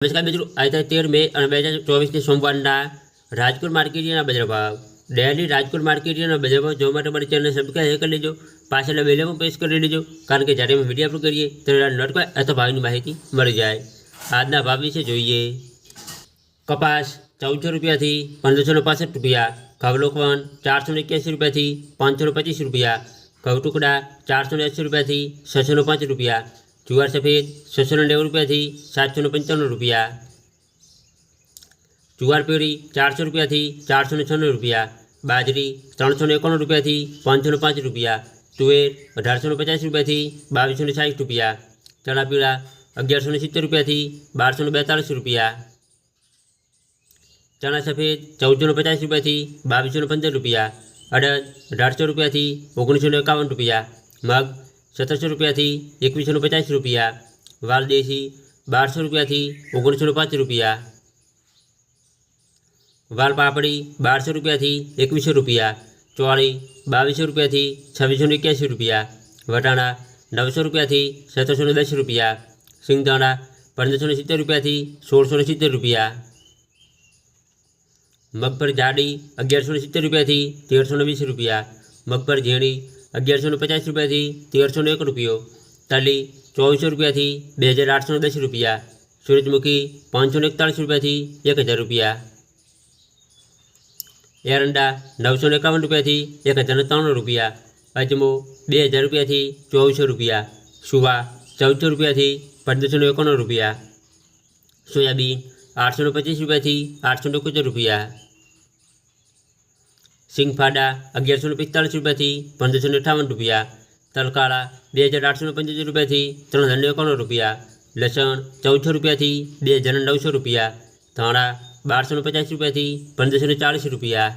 નમસ્કાર મિત્રો આજે તેર મે અને બે હજાર ચોવીસની સોમવારના રાજકોટ માર્કેટના બજાર ભાવ ડેલી રાજકોટ માર્કેટના બજાર ભાવ જોવા માટે મારી ચેનલને સબસ્ક્રાઈબ કરી લેજો પાછળના બેલેમાં પ્રેસ કરી લેજો કારણ કે જ્યારે અમે વિડીયો અપલોડ કરીએ ત્યારે નોટકો અથવા ભાવની માહિતી મળી જાય આજના ભાવ વિશે જોઈએ કપાસ ચૌદસો રૂપિયાથી પંદરસો ને પાસઠ રૂપિયા ઘઉં લોકવન ચારસો ને એક્યાસી રૂપિયાથી પાંચસો ને પચીસ રૂપિયા ઘઉં ટુકડા ચારસો ને એંસી રૂપિયાથી છસો ને પાંચ રૂપિયા જુવાર સફેદ છસો નેવું રૂપિયાથી સાતસો ને પંચાણું રૂપિયા. જુવાર પેરી ચારસો રૂપિયાથી ચારસો ને છન્નું રૂપિયા. બાજરી, ત્રણસો ને એકાણું રૂપિયાથી પાંચસો ને પાંચ રૂપિયા. તુવેર, અઢારસો ને પચાસ રૂપિયાથી બાવીસો ને સાઠ રૂપિયા. ચણા પીળા અગિયારસો ને સિત્તેર રૂપિયાથી બારસો ને બેતાલીસ રૂપિયા. ચણા સફેદ, ચૌદસો ને પચાસ રૂપિયાથી બાવીસો ને પંદર રૂપિયા. અડદ, અઢારસો રૂપિયાથી ઓગણીસો ને એકાવન રૂપિયા. મગ સત્તરસો રૂપિયાથી એકવીસો ને પચાસ રૂપિયા વાલદેશી બારસો રૂપિયાથી ઓગણીસો ને પાંચ રૂપિયા વાલ પાપડી બારસો રૂપિયાથી એકવીસો રૂપિયા ચોળી બાવીસો રૂપિયાથી છવ્વીસો ને એક્યાસી રૂપિયા વટાણા નવસો રૂપિયાથી સત્તરસો ને દસ રૂપિયા સિંગદાણા પંદરસો ને સિત્તેર રૂપિયાથી સોળસો ને સિત્તેર રૂપિયા મગફળી જાડી અગિયારસો ને સિત્તેર રૂપિયાથી તેરસો ને વીસ રૂપિયા મગફળી ઝીણી અગિયારસો ને પચાસ રૂપિયાથી તેરસો ને એક રૂપિયો તલી ચોવીસો રૂપિયાથી બે હજાર આઠસો ને દસ રૂપિયા સૂરજમુખી પાંચસો ને એકતાળીસ રૂપિયાથી એક હજાર રૂપિયા એરંડા નવસો ને એકાવન રૂપિયાથી એક હજાર ને ત્રાણું રૂપિયા અજમો બે હજાર રૂપિયાથી ચોવીસો રૂપિયા સુવા ચૌદસો રૂપિયાથી પંદરસો ને એકાણું રૂપિયા સોયાબીન આઠસો ને પચીસ રૂપિયાથી આઠસો ને એકોતેર રૂપિયા સિંગફાડા અગિયારસો ને પિસ્તાળીસ રૂપિયાથી પંદરસો ને અઠાવન રૂપિયા તલકાળા બે હજાર આઠસો ને પંચોતેર રૂપિયાથી ત્રણ હજાર ને એકાણું રૂપિયા લસણ ચૌદસો રૂપિયાથી બે હજાર ને નવસો રૂપિયા ધાણા બારસો ને પચાસ રૂપિયાથી પંદરસો ને ચાળીસ રૂપિયા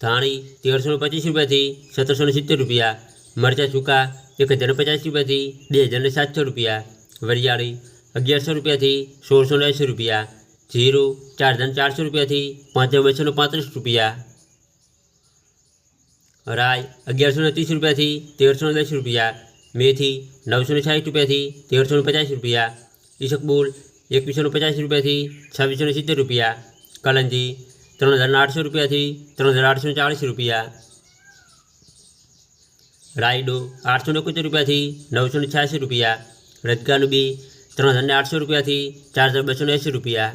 ધાણી તેરસો ને પચીસ રૂપિયાથી સત્તરસો ને સિત્તેર રૂપિયા મરચાં સૂકા એક હજાર ને પચાસ રૂપિયાથી બે હજાર ને સાતસો રૂપિયા વરિયાળી અગિયારસો રૂપિયાથી સોળસો ને એંસી રૂપિયા જીરું ચાર હજાર ચારસો રૂપિયાથી પાંચ હજાર બસો ને પાંત્રીસ રૂપિયા રાય અગિયારસો ને ત્રીસ રૂપિયાથી તેરસો ને દસ રૂપિયા મેથી નવસો ને સાઠ રૂપિયાથી તેરસો ને પચાસ રૂપિયા ઈસકબુલ એકવીસો ને પચાસ રૂપિયાથી છવ્વીસો ને સિત્તેર રૂપિયા કલંજી ત્રણ હજાર આઠસો રૂપિયાથી ત્રણ હજાર આઠસો ને ચાળીસ રૂપિયા રાયડો આઠસો ને એકોતેર રૂપિયાથી નવસો ને છ્યાસી રૂપિયા રજગાનું બી ત્રણ હજાર ને આઠસો રૂપિયાથી ચાર હજાર બસો ને એંસી રૂપિયા